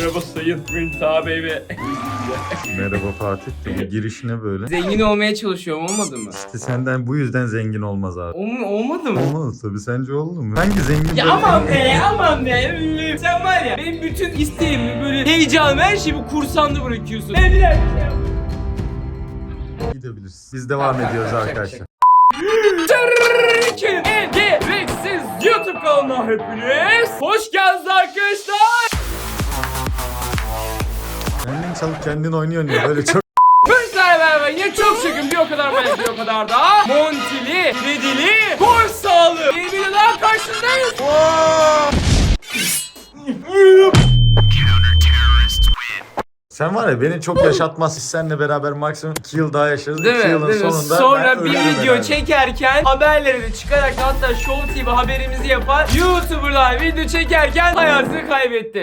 Merhaba sayın Münta Bey ve... Merhaba Fatih. Bu giriş ne böyle? Zengin olmaya çalışıyorum olmadı mı? İşte senden bu yüzden zengin olmaz abi. Ol- olmadı mı? Olmaz tabii sence oldu mu? Hangi zengin Ya böyle- aman be aman be. Sen var ya benim bütün isteğimi böyle heyecanımı her şeyi bu kursanda bırakıyorsun. Dakika. Gidebiliriz. Biz devam ediyoruz arkadaşlar. Türkiye'nin en gereksiz YouTube kanalına hepiniz hoş geldiniz arkadaşlar. Kendin çalıp kendin oynuyorsun ya böyle çok Bizlerle beraber çok şükür bir o kadar ben bir o kadar da Montili, Redili, Gol sağlığı. Bir video daha karşınızdayız. Sen var ya beni çok yaşatmaz. Biz seninle beraber maksimum 2 yıl daha yaşarız. Değil 2 mi? yılın Değil mi? sonunda Sonra bir ölürüm video herhalde. çekerken haberleri de çıkarak hatta Show TV haberimizi yapan YouTuber'lar video çekerken hayatını kaybetti.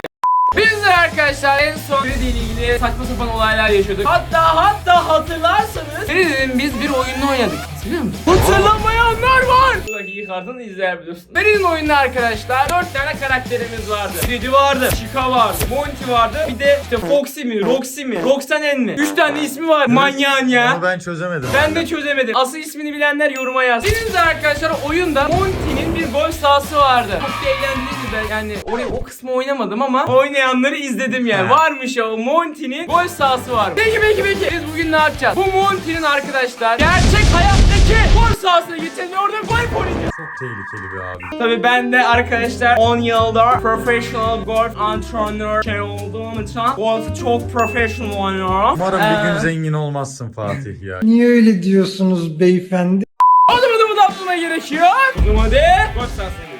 Biz de arkadaşlar en son Freddy ile ilgili saçma sapan olaylar yaşadık. Hatta hatta hatırlarsanız Freddy'nin biz bir oyununu oynadık. Hatırlıyor musun? Hatırlamayanlar var. Buradaki yukarıdan izleyebiliyorsun. Freddy'nin oyununda arkadaşlar 4 tane karakterimiz vardı. Freddy vardı, Chica vardı, Monty vardı. Bir de işte Foxy mi, Roxy mi, Roxanne mi? 3 tane ismi var. Manyağın ya. Onu ben çözemedim. Ben de çözemedim. Asıl ismini bilenler yoruma yazsın. De arkadaşlar oyunda Monty'nin bir gol sahası vardı. Çok da eğlenceliydi ben. Yani orayı o kısmı oynamadım ama oynayanları izledim yani. Varmış ya o Monty'nin gol sahası var. Peki peki peki. Biz bugün ne yapacağız? Bu Monty'nin arkadaşlar gerçek hayattaki gol sahasına gideceğiz ve orada gol oynayacağız. Çok tehlikeli bir abi. Tabii ben de arkadaşlar 10 yıldır professional golf antrenör şey olduğum için golf'u çok professional oynuyorum. Umarım bir gün Ee, zengin olmazsın Fatih ya. Niye öyle diyorsunuz beyefendi? Adım adımı da atmama gerekiyor. Adım hadi. Koş sen seni.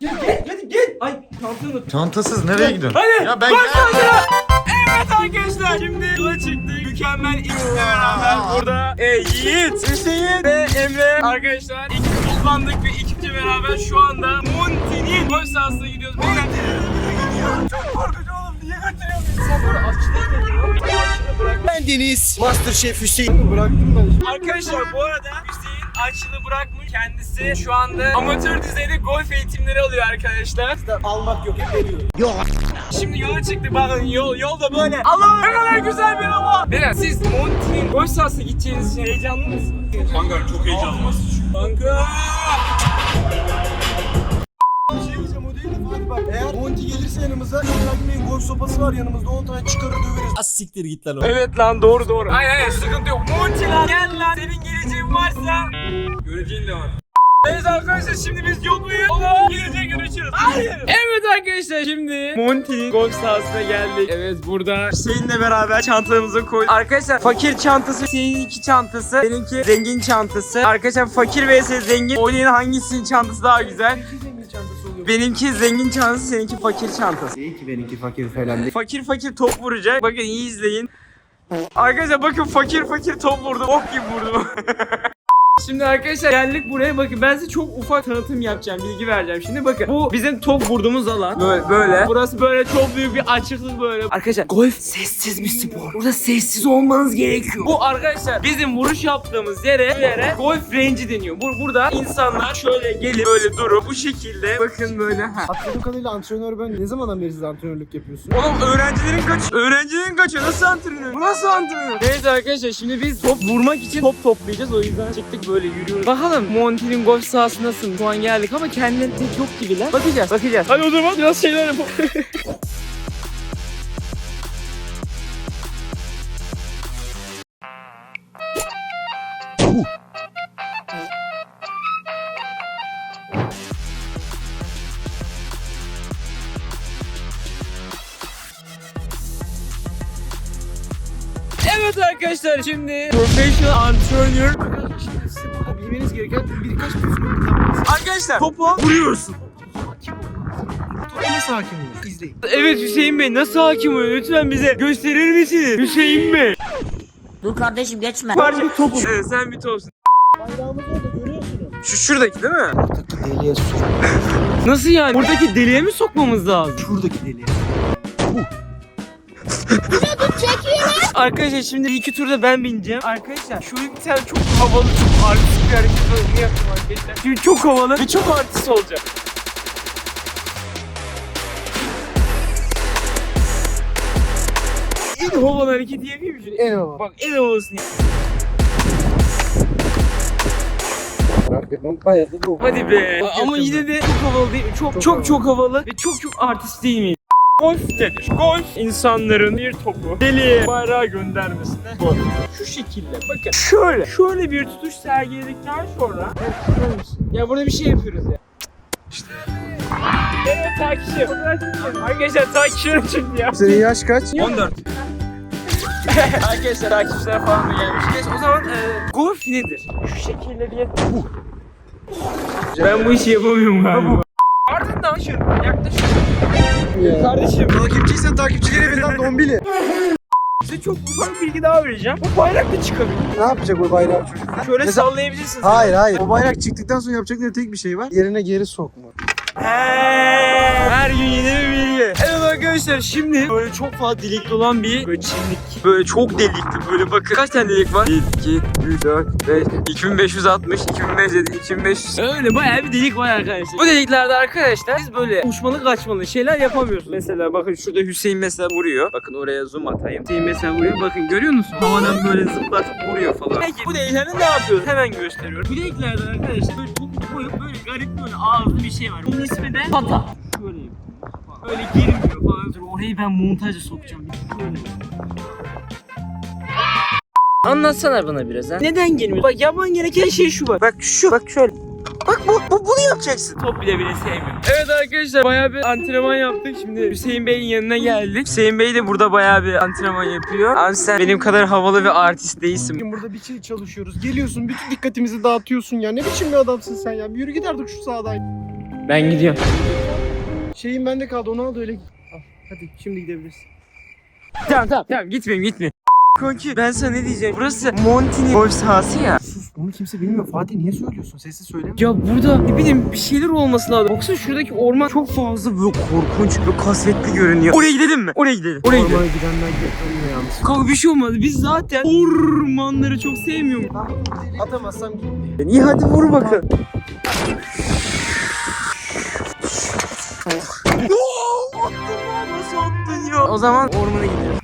Gel gel hadi gel. Ay çantanı. Çantasız nereye gidiyorsun? Hadi. Ya ben sen Evet arkadaşlar şimdi yola çıktık. Mükemmel ekiple beraber burada e, Yiğit, Hüseyin ve Emre arkadaşlar ekip toplandık ve ekiple beraber şu anda Monty'nin gol sahasına gidiyoruz. Beyler. Çok korkunç oğlum niye götürüyorsun? Açlığı Açlığı bırak. Ben Deniz, Masterchef Hüseyin. Bıraktım ben. Arkadaşlar bu arada Açlığı bırakmış. Kendisi şu anda amatör düzeyde golf eğitimleri alıyor arkadaşlar. Almak yok, hep veriyorum. Şimdi yola çıktık bakın yol yolda böyle. Allah ne kadar güzel bir hava. Beyler siz Monty'nin golf sahasına gideceğiniz için heyecanlı mısınız? Kanka çok heyecanlıyız. Kanka. Monty gelirse yanımıza, Şakir Bey'in golf sopası var yanımızda. 10 tane çıkarır döveriz. Az siktir git lan o. Evet lan doğru doğru. Hayır hayır sıkıntı yok. Monty lan gel lan. Senin geleceğin varsa. Göreceğin de var. Evet arkadaşlar şimdi biz. Allah geleceğe görüşürüz. Hayır. Evet arkadaşlar şimdi Monty'nin golf sahasına geldik. Evet burada Hüseyin'le beraber çantamızı koyduk. Arkadaşlar fakir çantası Hüseyin'in iki çantası. Benimki zengin çantası. Arkadaşlar fakir vs zengin. Oynayan hangisinin çantası daha güzel? Benimki zengin çantası, seninki fakir çantası. İyi ki benimki fakir falan değil. Fakir fakir top vuracak. Bakın iyi izleyin. Arkadaşlar bakın fakir fakir top vurdu. Ok gibi vurdu. Şimdi arkadaşlar geldik buraya bakın ben size çok ufak tanıtım yapacağım bilgi vereceğim şimdi bakın bu bizim top vurduğumuz alan böyle böyle burası böyle çok büyük bir açıklık böyle arkadaşlar golf sessiz bir spor burada sessiz olmanız gerekiyor bu arkadaşlar bizim vuruş yaptığımız yere yere golf range'i deniyor bu, burada insanlar şöyle gelip böyle durup bu şekilde bakın böyle ha. Hatırladığım kadarıyla antrenör ben. Ne zamandan beri siz antrenörlük yapıyorsun? Oğlum öğrencilerin kaç? Öğrencilerin kaçı? Nasıl antrenör? Bu nasıl antrenör? Evet arkadaşlar şimdi biz top vurmak için top toplayacağız. O yüzden çıktık böyle yürüyoruz. Bakalım Monty'nin golf sahası nasıl? Şu an geldik ama kendileri pek yok gibiler. Bakacağız. Bakacağız. Hadi o zaman biraz şeyler yapalım. Evet arkadaşlar şimdi professional antrenör gereken birkaç püf nokta. Arkadaşlar topu vuruyorsun. Topa nasıl hakim olur? İzleyin. Evet Hüseyin Bey nasıl hakim oluyor? Lütfen bize gösterir misiniz? Hüseyin Bey. Dur kardeşim geçme. Bir topu. Evet, sen bir topsun. Bayrağımız orada görüyorsunuz. Şu şuradaki değil mi? Buradaki deliğe sok. Nasıl yani? Buradaki deliğe mi sokmamız lazım? Şuradaki deliğe. Arkadaşlar şimdi iki turda ben bineceğim. Arkadaşlar şöyle bir tane çok havalı, çok artist bir hareket yapayım arkadaşlar? Şimdi çok havalı ve çok artist olacak. Hadi havalı hareketi yapayım mı? En hava. Bak en havalısını yap. Hadi be. Ama yine de çok havalı değil mi? Çok çok çok havalı ve çok çok artist değil mi? Golf denir. Golf insanların bir topu deliğe bayrağı göndermesine golf. Şu şekilde bakın. Şöyle. Şöyle bir tutuş sergiledikten sonra ya burada bir şey yapıyoruz ya. İşte. Evet takipçi. Arkadaşlar takipçilerim çıktı ya. Senin yaş kaç? 14. Arkadaşlar takipçiler falan da gelmiş. Geç o zaman e, golf nedir? Şu şekilde bir Ben bu işi yapamıyorum galiba. Ardından şöyle yaklaşıyorum. Kardeşim Takipçiysen takipçileri evinden dombili. size çok ufak bilgi daha vereceğim. Bu bayrak da çıkabilir. Ne yapacak o bayrağı çocuk? Şöyle Mesela- sallayabilirsiniz. Hayır hayır. O bayrak çıktıktan sonra yapacakları tek bir şey var. Yerine geri sokma. Her gün yeni bir bilgi. Evet arkadaşlar şimdi böyle çok fazla delikli olan bir böyle çimlik. Böyle çok delikli böyle bakın. Kaç tane delik var? 1, 2, 3, 4, 5, 2560, 2507, 2500. Öyle bayağı bir delik var arkadaşlar. Bu deliklerde arkadaşlar biz böyle uçmalı kaçmalı şeyler yapamıyoruz. Mesela bakın şurada Hüseyin mesela vuruyor. Bakın oraya zoom atayım. Hüseyin mesela vuruyor. Bakın görüyor musun? Havadan böyle zıplatıp vuruyor falan. Peki bu deliklerde ne yapıyoruz? Hemen gösteriyorum. Bu deliklerde arkadaşlar böyle garip böyle ağızlı bir şey var. Bunun ismi de pata. Şöyle yapıyor. Böyle girmiyor falan. Dur orayı ben montaja sokacağım. Şöyle. Anlatsana bana biraz ha. Neden girmiyor? Bak yapman gereken şey şu bak. Bak şu. Bak şöyle. Bu, bu bunu yapacaksın. Top bile bile sevmiyorum. Evet arkadaşlar bayağı bir antrenman yaptık. Şimdi Hüseyin Bey'in yanına geldik. Hüseyin Bey de burada bayağı bir antrenman yapıyor. Abi sen benim kadar havalı ve artist değilsin. Bugün burada bir şey çalışıyoruz. Geliyorsun bütün dikkatimizi dağıtıyorsun ya. Ne biçim bir adamsın sen ya. Bir yürü git artık şu sağdan. Ben gidiyorum. Şeyin bende kaldı onu al da öyle git. Al, Hadi şimdi gidebilirsin. Tamam tamam tamam gitmeyeyim gitmeyeyim. Konki ben sana ne diyeceğim? Burası Monty'nin golf sahası ya. Bunu kimse bilmiyor. Fatih niye söylüyorsun? Sessiz söyleme. Ya burada ne bileyim bir şeyler olması lazım. Baksana şuradaki orman çok fazla böyle korkunç ve kasvetli görünüyor. Oraya gidelim mi? Oraya gidelim. Oraya gidelim. Ormana gidenler getirmiyor yalnız. Kanka bir şey olmadı. Biz zaten ormanları çok sevmiyoruz. Atamazsam git. İyi hadi vur bakın. Nasıl attın ya? O zaman ormana gidiyoruz.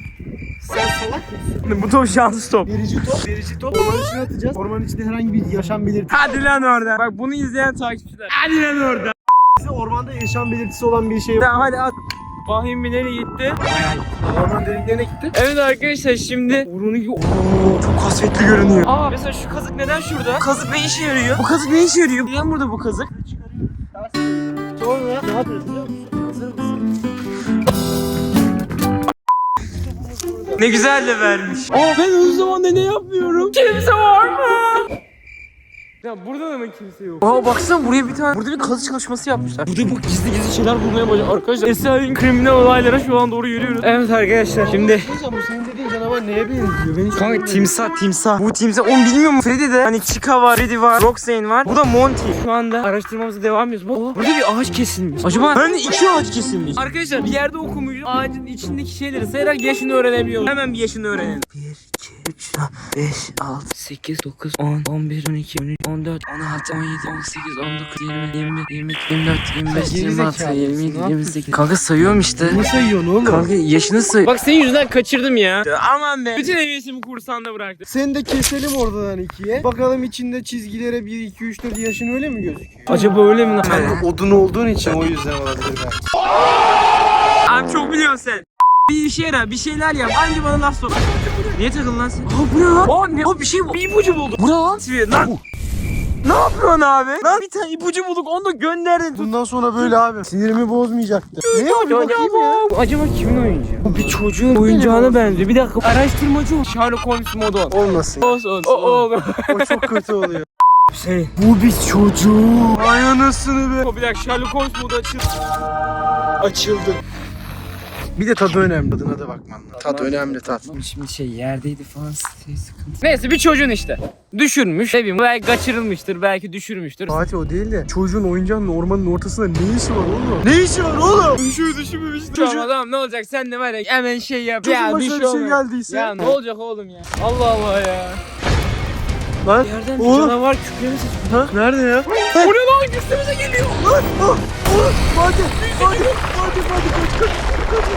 Sen salak mısın? Bu top şanslı top. Verici top. Verici top. Ormanın içine atacağız. Ormanın içinde herhangi bir yaşam belirtisi. Hadi lan orada. Bak bunu izleyen takipçiler. Hadi lan orada. Bize ormanda yaşam belirtisi olan bir şey Tamam hadi at. Vahim bir nereye gitti? Orman deliklerine gitti. Evet arkadaşlar şimdi Burunu Oo, çok kasvetli görünüyor. Aa mesela şu kazık neden şurada? Kazık ne işe yarıyor? Bu kazık ne işe yarıyor? Neden burada bu kazık? Sonra ne yapıyoruz biliyor musun? Ne güzel de vermiş. Aa ben uzun zamanda ne yapmıyorum? Ya burada da mı kimse yok? Aa baksana buraya bir tane burada bir kazı çalışması yapmışlar. Burada bu gizli gizli şeyler bulmaya başladı arkadaşlar. Esra'nın kriminal olaylara şu an doğru yürüyoruz. Evet arkadaşlar şimdi Hocam bu senin dediğin canavar neye benziyor? Ben hiç Kanka timsah timsah. Bu timsah onu bilmiyor mu? Freddy de hani Chica var, Freddy var, Roxanne var. Bu da Monty. Şu anda araştırmamıza devam ediyoruz. Bak burada bir ağaç kesilmiş. Acaba de iki ağaç kesilmiş. Arkadaşlar bir yerde okumuşum. Ağacın içindeki şeyleri sayarak yaşını öğrenebiliyoruz. Hemen bir yaşını öğrenelim. 1, 2, 3, 5, 6, 8, 9, 10, 11, 12, 13, 14, 16, 17, 18, 19, 20, 21, 22, 24, 25, 26, 27, 28. Kanka sayıyorum işte. Ne sayıyorsun oğlum? Kanka yaşını say. Bak senin yüzünden kaçırdım ya. Aman be. Bütün hevesimi kursanda bıraktım. Seni de keselim oradan ikiye. Bakalım içinde çizgilere 1, 2, 3, 4 yaşın öyle mi gözüküyor? Acaba öyle mi lan? Sen odun olduğun için o yüzden olabilir belki. Abi çok biliyorsun sen. Bir işe yara, bir şeyler yap. Anca bana laf sok. Niye takıldın lan sen? Aa bu ne lan? Aa ne? Aa bir şey bu. Bir ipucu bulduk. Bu ne lan? Sivri lan. Ne yapıyorsun abi? Lan bir tane ipucu bulduk onu da gönderdin. Bundan sonra böyle abi. Sinirimi bozmayacaktı. Ne bir bakayım ya. Bu acaba kimin oyuncağı? Bu bir çocuğun oyuncağına benziyor. Bir dakika araştırmacı o. Sherlock Holmes modu. Olmasın. Olsun olsun. O, o, O çok kötü oluyor. Şey. Bu bir çocuğu. Ay anasını be. O bir dakika Sherlock Holmes modu açıldı. Açıldı. Bir de tadı önemli. Tadına da bakman lazım. Tat önemli tat. Şimdi şey yerdeydi falan şey sıkıntı. Neyse bir çocuğun işte. Düşürmüş. Ne bileyim belki kaçırılmıştır belki düşürmüştür. Fatih o değil de çocuğun oyuncağının ormanın ortasında ne işi var oğlum? Ne işi var oğlum? Şey düşünmemiştim. Tamam Çocuğun, tamam ne olacak sen de var ya hemen şey yap. çocuğun ya, başına bir şey olmaz. geldiyse. Ya ne olacak oğlum ya? Allah Allah ya. Lan. Yerden bir Oğlum. canavar kükremi seçmiş. Ha? Nerede ya? O ne lan üstümüze geliyor. Lan! Oh! Oh! Fatih! Fatih! Fatih! Fatih! Kaç kaç!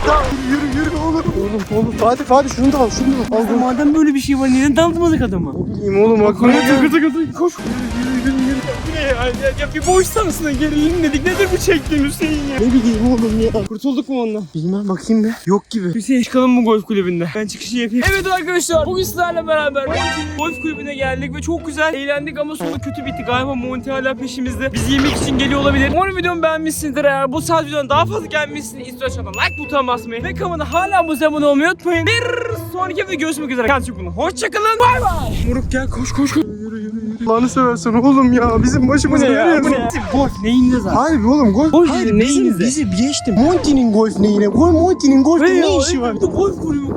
Tamam yürü yürü oğlum. Oğlum oğlum Fatih Fatih şunu da al şunu da al. Madem böyle bir şey var neden daldırmadık adama? Bileyim oğlum aklıma Takır takır takır koş. Yürü yürü yürü. Bu ne ya? Ya, ya bir boş sansına gerilim dedik. Nedir bu çektiğin Hüseyin ya? Ne bileyim oğlum ya. Kurtulduk mu ondan? Bilmem bakayım be. Yok gibi. Hüseyin çıkalım mı golf kulübünde? Ben çıkışı yapayım. Evet arkadaşlar bugün sizlerle beraber Monty'nin golf kulübüne geldik ve çok güzel eğlendik ama sonu kötü bitti. Galiba Monty hala peşimizde. Bizi yemek için geliyor olabilir. Umarım videomu beğenmişsinizdir. Eğer bu tarz videonun daha fazla gelmesini istiyorsanız like butonuna basmayı ve kanala hala bu abone olmayı unutmayın. Bir sonraki videoda görüşmek üzere. Kendinize çok. Hoşçakalın. Bay bay. Moruk gel koş koş koş. Allah'ını seversen oğlum ya. Bizim başımız nereye? Bu ne? Golf neyinde zaten? Hayır oğlum golf. Golf Hayır neyinize? bizi geçtim. Monty'nin golf neyine? Gol Monty'nin golfte Ne işi var? Golf kulübü.